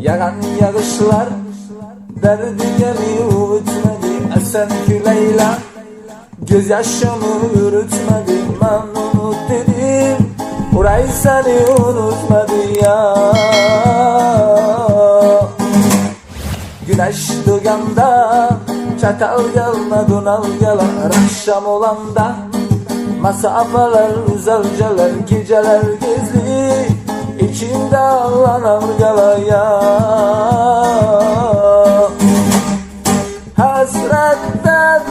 Yağan yağışlar Derdine mi uyutmadı Esen Leyla Gözyaşımı yürütmedi unut dedim Burayı seni unutmadı ya. Güneş doğanda Çatal gelmedin al yalan. Akşam olanda Masafeler uzelceler Geceler gizli Ağlanan galaya Hasretten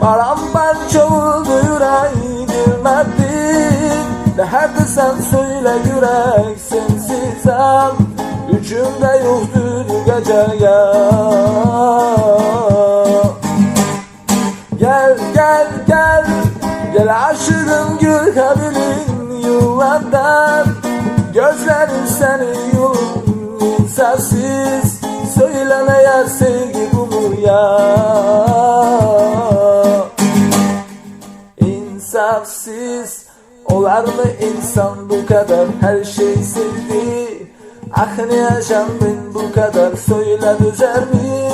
Paramparça oldu yüreği bilmedin Ne hadi sen söyle yürek sensiz al Üçümde yoktu gece ya Gel gel gel. Gel aşığım gül kabilin yıllardan Gözlerim seni yolun sessiz Söyle ne yer sevgi bu mu ya. İnsafsız Olar mı insan bu kadar? Her şey sevdi. Ah ne yaşandın bu kadar? Söyle düzer mi